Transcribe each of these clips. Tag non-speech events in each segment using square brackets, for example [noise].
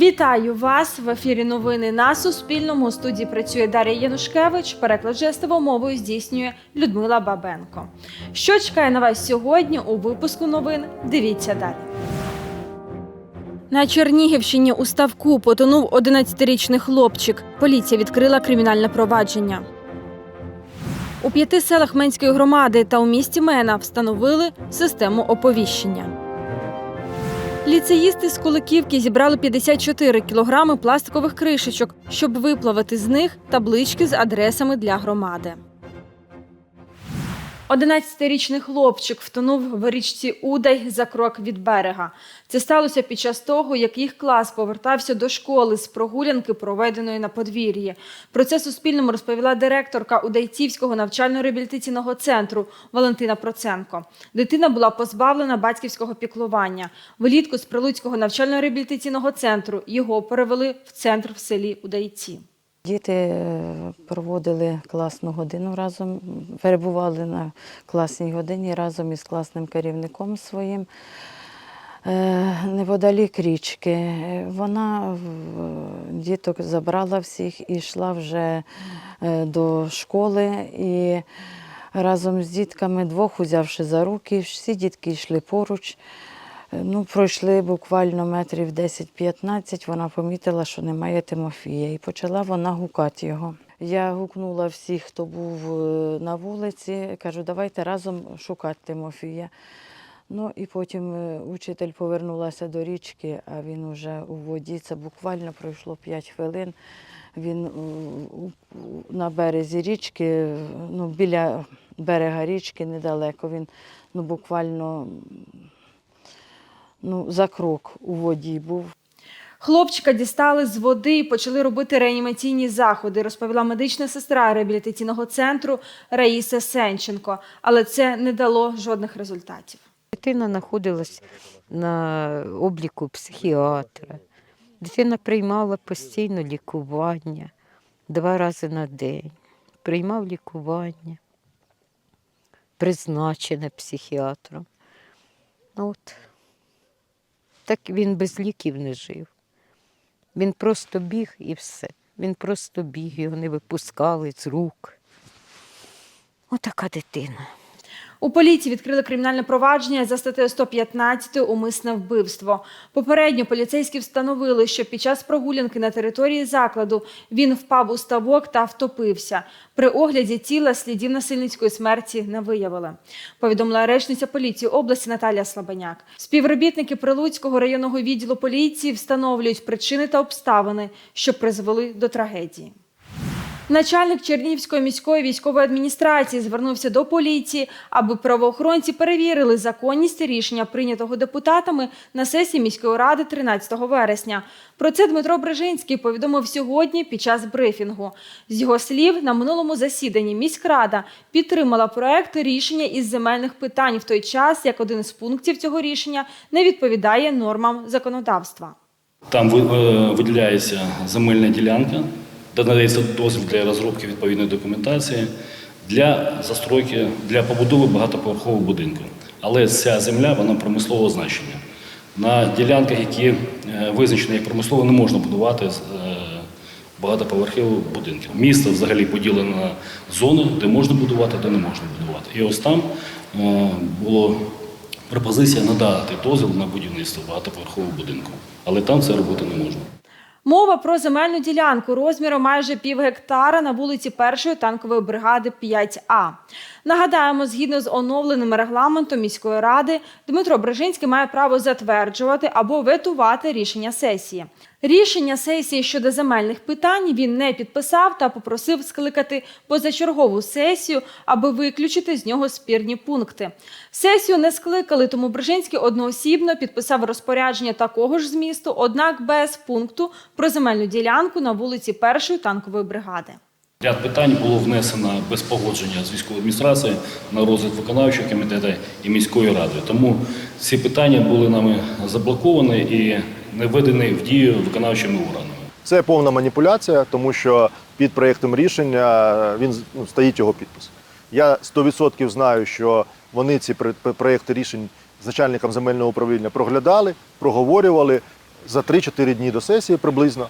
Вітаю вас в ефірі. Новини на Суспільному. У студії працює Дар'я Янушкевич. Переклад жестовою мовою здійснює Людмила Бабенко. Що чекає на вас сьогодні у випуску новин? Дивіться далі. На Чернігівщині у ставку потонув 11-річний хлопчик. Поліція відкрила кримінальне провадження. У п'яти селах Менської громади та у місті Мена встановили систему оповіщення. Ліцеїсти з Куликівки зібрали 54 кілограми пластикових кришечок, щоб виплавити з них таблички з адресами для громади. 11-річний хлопчик втонув в річці Удай за крок від берега. Це сталося під час того, як їх клас повертався до школи з прогулянки, проведеної на подвір'ї. Про це Суспільному розповіла директорка Удайцівського навчально-реабілітаційного центру Валентина Проценко. Дитина була позбавлена батьківського піклування. Влітку з Прилуцького навчально-реабілітаційного центру його перевели в центр в селі Удайці. Діти е, проводили класну годину разом, перебували на класній годині разом із класним керівником своїм е, неподалік річки. Е, Вона діток забрала всіх і йшла вже е, до школи. І разом з дітками двох узявши за руки, всі дітки йшли поруч. Е, Ну, пройшли буквально метрів 10-15, вона помітила, що немає Тимофія, і почала вона гукати його. Я гукнула всіх, хто був е, на вулиці, кажу, давайте разом шукати Тимофія. Ну і потім е, учитель повернулася до річки, а він уже у воді. Це буквально пройшло 5 хвилин. Він на березі річки, ну, біля берега річки недалеко. Він ну, буквально ну, за крок у воді був. Хлопчика дістали з води і почали робити реанімаційні заходи, розповіла медична сестра реабілітаційного центру Раїса Сенченко. Але це не дало жодних результатів. Дитина знаходилась на обліку психіатра. Дитина приймала постійно лікування два рази на день. Приймав лікування, призначене психіатром. Ну От. Так він без ліків не жив. Він просто біг і все. Він просто біг, його не випускали з рук. Отака дитина. У поліції відкрили кримінальне провадження за статтею 115 умисне вбивство. Попередньо поліцейські встановили, що під час прогулянки на території закладу він впав у ставок та втопився. При огляді тіла слідів насильницької смерті не виявили. Повідомила речниця поліції області Наталія Слабаняк. Співробітники Прилуцького районного відділу поліції встановлюють причини та обставини, що призвели до трагедії. Начальник Чернігівської міської військової адміністрації звернувся до поліції, аби правоохоронці перевірили законність рішення, прийнятого депутатами на сесії міської ради 13 вересня. Про це Дмитро Брежинський повідомив сьогодні під час брифінгу. З його слів, на минулому засіданні міськрада підтримала проект рішення із земельних питань в той час, як один з пунктів цього рішення не відповідає нормам законодавства. Там е, виділяється земельна ділянка, де надається дозвіл для розробки відповідної документації для застройки, для побудови багатоповерхового будинку. Але ця земля вона промислового значення. На ділянках, які е, визначені як промислово, не можна будувати е, багатоповерхові будинки. Місто взагалі поділено на зони, де можна будувати, де не можна будувати. І ось там е, було пропозиція надати дозвіл на будівництво багатоповерхового будинку. Але там це робити не можна. Мова про земельну ділянку розміром майже пів гектара на вулиці першої танкової бригади 5А. Нагадаємо, згідно з оновленим регламентом міської ради, Дмитро Брежинський має право затверджувати або ветувати рішення сесії. Рішення сесії щодо земельних питань він не підписав та попросив скликати позачергову сесію, аби виключити з нього спірні пункти. Сесію не скликали, тому Брежинський одноосібно підписав розпорядження такого ж змісту, однак без пункту про земельну ділянку на вулиці першої танкової бригади. Ряд питань було внесено без погодження з військовою адміністрацією на розгляд виконавчого комітету і міської ради. Тому ці питання були нами заблоковані і не введені в дію виконавчими органами. Це повна маніпуляція, тому що під проєктом рішення він ну, стоїть його підпис. Я 100% знаю, що вони ці пр- проєкти рішень з начальником земельного управління проглядали, проговорювали, за 3-4 дні до сесії приблизно.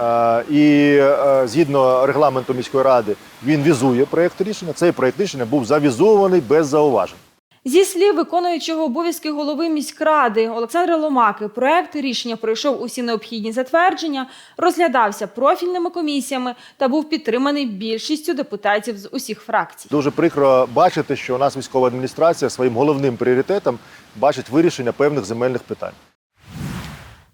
Е, І е, згідно регламенту міської ради він візує проєкт рішення. Цей проєкт рішення був завізований без зауважень. Зі слів виконуючого обов'язки голови міськради Олександра Ломаки, проект рішення пройшов усі необхідні затвердження, розглядався профільними комісіями та був підтриманий більшістю депутатів з усіх фракцій. Дуже прикро бачити, що у нас військова адміністрація своїм головним пріоритетом бачить вирішення певних земельних питань.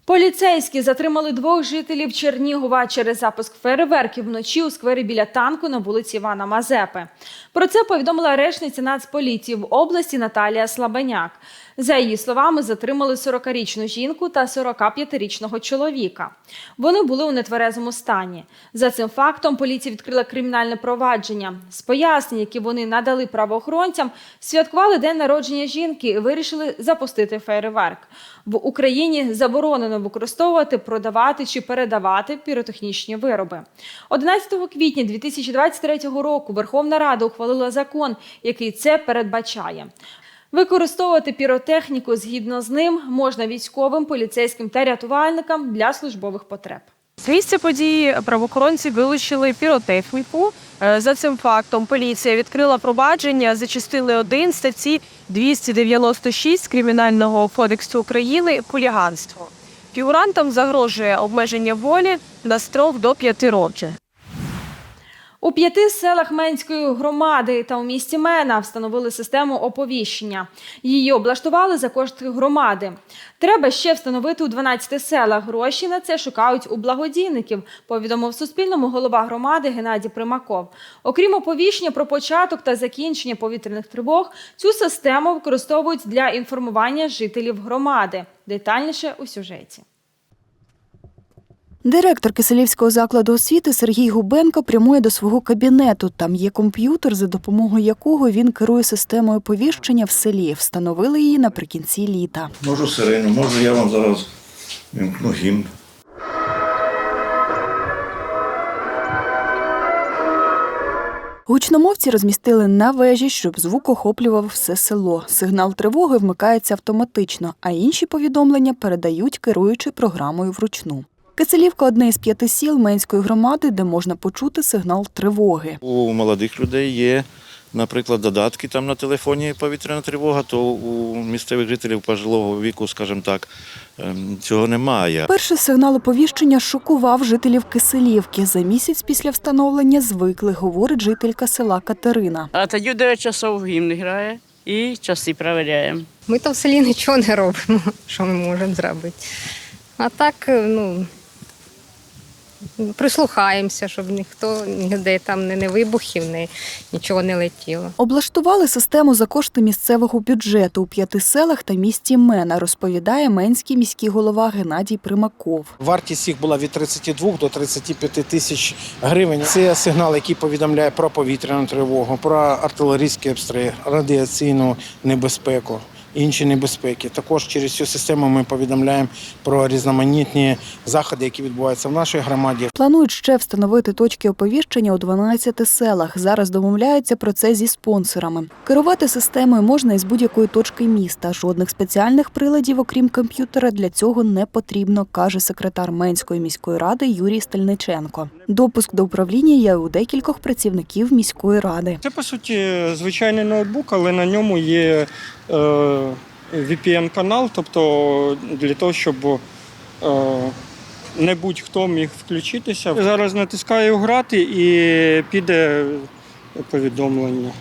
Поліцейські затримали двох жителів Чернігова через запуск фейерверків вночі у сквері біля танку на вулиці Івана Мазепи. Про це повідомила речниця Нацполіції в області Наталія Слабеняк. За її словами, затримали 40-річну жінку та 45-річного чоловіка. Вони були у нетверезому стані. За цим фактом поліція відкрила кримінальне провадження. З пояснень, які вони надали правоохоронцям, святкували день народження жінки і вирішили запустити фейерверк. В Україні заборонено використовувати, продавати чи передавати піротехнічні вироби. 11 квітня 2023 року Верховна Рада ухвалила закон, який це передбачає. Використовувати піротехніку згідно з ним можна військовим, поліцейським та рятувальникам для службових потреб. З місця події правоохоронці вилучили піротехніку. Е, За цим фактом поліція відкрила провадження за частини 1 статті 296 Кримінального кодексу України хуліганство. Фігурантам загрожує обмеження волі на строк до 5 років. У п'яти селах Менської громади та у місті Мена встановили систему оповіщення. Її облаштували за кошти громади. Треба ще встановити у 12 селах. Гроші на це шукають у благодійників, повідомив Суспільному голова громади Геннадій Примаков. Окрім оповіщення про початок та закінчення повітряних тривог, цю систему використовують для інформування жителів громади. Детальніше у сюжеті. Директор Киселівського закладу освіти Сергій Губенко прямує до свого кабінету. Там є комп'ютер, за допомогою якого він керує системою повіщення в селі. Встановили її наприкінці літа. Можу сирену, можу я вам зараз вімкну гімн. Гучномовці розмістили на вежі, щоб звук охоплював все село. Сигнал тривоги вмикається автоматично, а інші повідомлення передають керуючи програмою вручну. Киселівка одне із п'яти сіл Менської громади, де можна почути сигнал тривоги. У молодих людей є, наприклад, додатки там на телефоні повітряна тривога, то у місцевих жителів пожилого віку, скажімо так, ем, цього немає. Перший сигнал оповіщення шокував жителів Киселівки. За місяць після встановлення звикли, говорить жителька села Катерина. А тоді 9 часов гімн грає і часи перевіряємо. Ми то в селі нічого не робимо, [laughs] що ми можемо зробити. А так, ну, прислухаємося, щоб ніхто ніде там не, не вибухів, не, нічого не летіло. Облаштували систему за кошти місцевого бюджету у п'яти селах та місті Мена, розповідає менський міський голова Геннадій Примаков. Вартість їх була від 32 до 35 тисяч гривень. Це сигнал, який повідомляє про повітряну тривогу, про артилерійський обстріл, радіаційну небезпеку. Інші небезпеки. Також через цю систему ми повідомляємо про різноманітні заходи, які відбуваються в нашій громаді. Планують ще встановити точки оповіщення у 12 селах. Зараз домовляються про це зі спонсорами. Керувати системою можна із будь-якої точки міста. Жодних спеціальних приладів, окрім комп'ютера, для цього не потрібно, каже секретар Менської міської ради Юрій Стельниченко. Допуск до управління є у декількох працівників міської ради. Це по суті звичайний ноутбук, але на ньому є VPN-канал, тобто для того, щоб е, не будь-хто міг включитися. Зараз натискаю грати і піде повідомлення.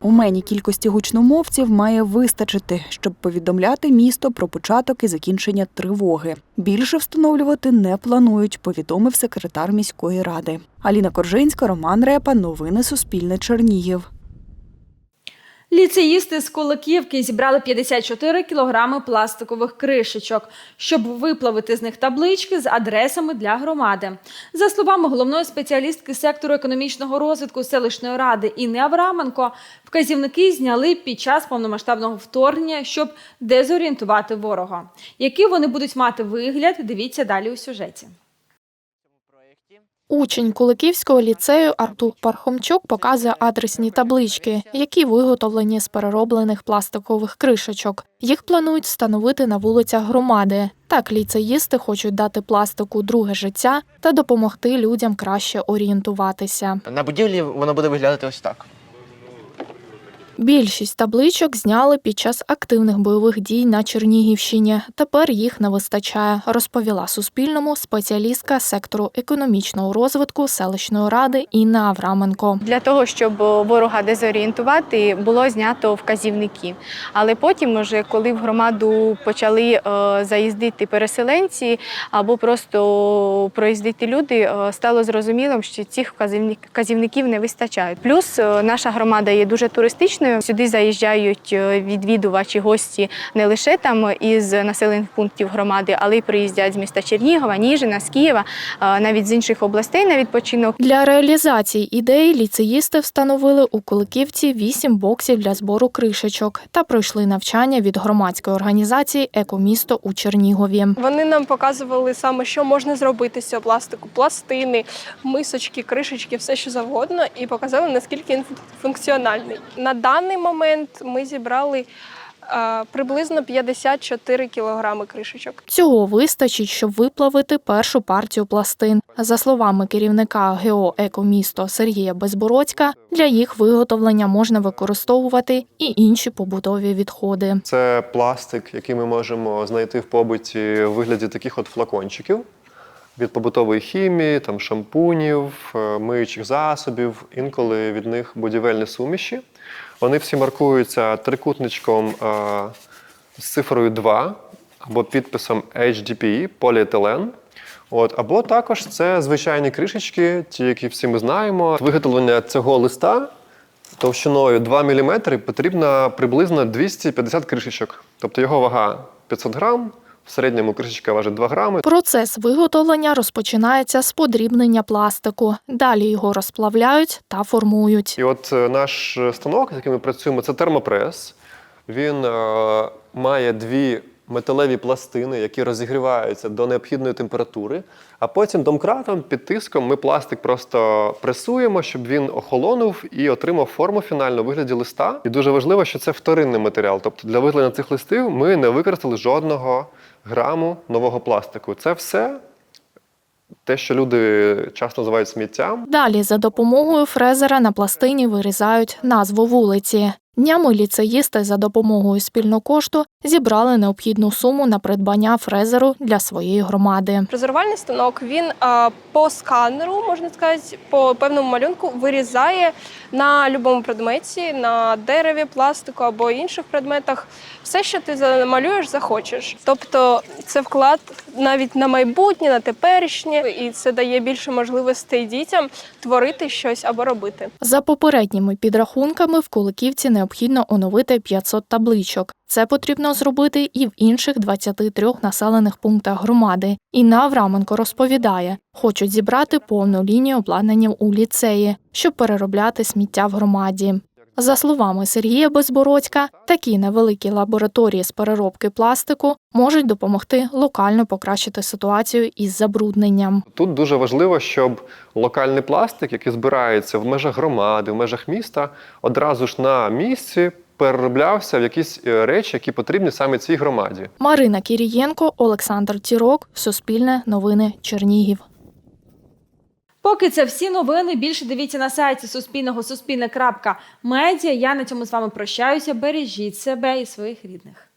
У мені кількості гучномовців має вистачити, щоб повідомляти місто про початок і закінчення тривоги. Більше встановлювати не планують, повідомив секретар міської ради. Аліна Коржинська, Роман Репа. Новини Суспільне Чернігів. Ліцеїсти з Куликівки зібрали 54 кілограми пластикових кришечок, щоб виплавити з них таблички з адресами для громади. За словами головної спеціалістки сектору економічного розвитку селищної ради Інни Авраменко, вказівники зняли під час повномасштабного вторгнення, щоб дезорієнтувати ворога. Який вони будуть мати вигляд, дивіться далі у сюжеті. Учень Куликівського ліцею Артур Пархомчук показує адресні таблички, які виготовлені з перероблених пластикових кришечок. Їх планують встановити на вулицях громади. Так ліцеїсти хочуть дати пластику друге життя та допомогти людям краще орієнтуватися. На будівлі воно буде виглядати ось так. Більшість табличок зняли під час активних бойових дій на Чернігівщині. Тепер їх не вистачає, розповіла Суспільному спеціалістка сектору економічного розвитку селищної ради Інна Авраменко. Для того, щоб ворога дезорієнтувати, було знято вказівники. Але потім, уже, коли в громаду почали е, заїздити переселенці або просто проїздити люди, е, стало зрозумілим, що цих вказівник- вказівників не вистачає. Плюс е, наша громада є дуже туристичною. Сюди заїжджають е, відвідувачі, гості не лише там із населених пунктів громади, але й приїздять з міста Чернігова, Ніжина, з Києва, е, навіть з інших областей на відпочинок. Для реалізації ідеї ліцеїсти встановили у Куликівці вісім боксів для збору кришечок та пройшли навчання від громадської організації Екомісто у Чернігові. Вони нам показували саме, що можна зробити з цього пластику: пластини, мисочки, кришечки, все що завгодно, і показали, наскільки він функціональний. На даний момент ми зібрали приблизно 54 кілограми кришечок. Цього вистачить, щоб виплавити першу партію пластин. За словами керівника ГЕО «Екомісто» Сергія Безбородька, для їх виготовлення можна використовувати і інші побутові відходи. Це пластик, який ми можемо знайти в побуті у вигляді таких от флакончиків від побутової хімії, там шампунів, е, миючих засобів, інколи від них будівельні суміші. Вони всі маркуються трикутничком е, з цифрою 2 або підписом HDPE, поліетилен. От, або також це звичайні кришечки, ті, які всі ми знаємо. Виготовлення цього листа товщиною 2 мм потрібно приблизно 250 кришечок. Тобто його вага 500 грам, в середньому кришечка важить 2 грами. Процес виготовлення розпочинається з подрібнення пластику. Далі його розплавляють та формують. І от е, наш е, станок, з яким ми працюємо, це термопрес. Він е, має дві металеві пластини, які розігріваються до необхідної температури. А потім домкратом під тиском ми пластик просто пресуємо, щоб він охолонув і отримав форму фінальну у вигляді листа. І дуже важливо, що це вторинний матеріал. Тобто для виготовлення цих листів ми не використали жодного граму нового пластику. Це все те, що люди часто називають сміттям. Далі за допомогою фрезера на пластині вирізають назву вулиці. Днями ліцеїсти за допомогою спільного кошту зібрали необхідну суму на придбання фрезеру для своєї громади. Фрезерувальний станок він по сканеру, можна сказати, по певному малюнку вирізає на будь-якому предметі, на дереві, пластику або інших предметах все, що ти замалюєш, захочеш. Тобто це вклад навіть на майбутнє, на теперішнє, і це дає більше можливостей дітям творити щось або робити. За попередніми підрахунками в Куликівці необхідно оновити 500 табличок. Це потрібно зробити і в інших 23 населених пунктах громади. Інна Авраменко розповідає, хочуть зібрати повну лінію обладнання у ліцеї, щоб переробляти сміття в громаді. За словами Сергія Безбородька, такі невеликі лабораторії з переробки пластику можуть допомогти локально покращити ситуацію із забрудненням. Тут дуже важливо, щоб локальний пластик, який збирається в межах громади, в межах міста, одразу ж на місці перероблявся в якісь е, речі, які потрібні саме цій громаді. Марина Кірієнко, Олександр Тірок, Суспільне новини Чернігів. Поки це всі новини. Більше дивіться на сайті Суспільного Суспільне.Медіа. Я на цьому з вами прощаюся. Бережіть себе і своїх рідних.